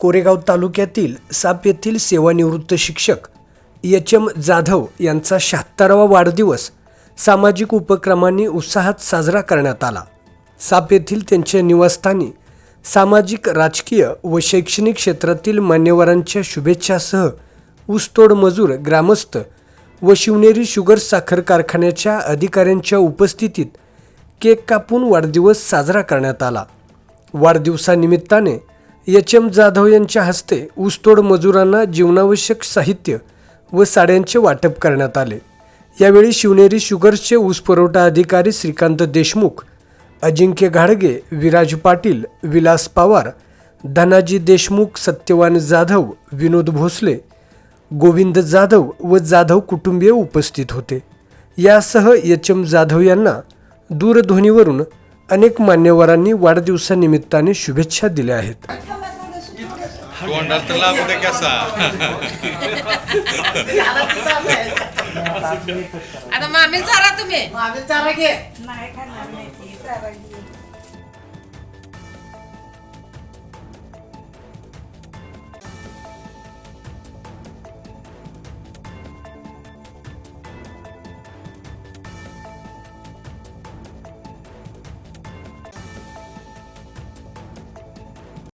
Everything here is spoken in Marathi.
कोरेगाव तालुक्यातील साप येथील सेवानिवृत्त शिक्षक एच एम जाधव यांचा शहात्तरावा वाढदिवस सामाजिक उपक्रमांनी उत्साहात साजरा करण्यात आला. साप येथील त्यांच्या निवासस्थानी सामाजिक राजकीय व शैक्षणिक क्षेत्रातील मान्यवरांच्या शुभेच्छासह ऊसतोड मजूर ग्रामस्थ व शिवनेरी शुगर साखर कारखान्याच्या अधिकाऱ्यांच्या उपस्थितीत केक कापून वाढदिवस साजरा करण्यात आला. वाढदिवसानिमित्ताने एच एम जाधव यांच्या हस्ते ऊसतोड मजुरांना जीवनावश्यक साहित्य व साड्यांचे वाटप करण्यात आले. यावेळी शिवनेरी शुगर्सचे ऊस पुरवठा अधिकारी श्रीकांत देशमुख अजिंक्य घाडगे विराज पाटील विलास पवार धनाजी देशमुख सत्यवान जाधव विनोद भोसले गोविंद जाधव व जाधव कुटुंबीय उपस्थित होते. यासह एच एम जाधव यांना दूरध्वनीवरून अनेक मान्यवरांनी वाढदिवसानिमित्ताने शुभेच्छा दिल्या आहेत. तोंडाला तर लागू दे कसा आता मामी चारा तुम्ही आम्ही चारा घे नाही खाणार नाही ती चारायची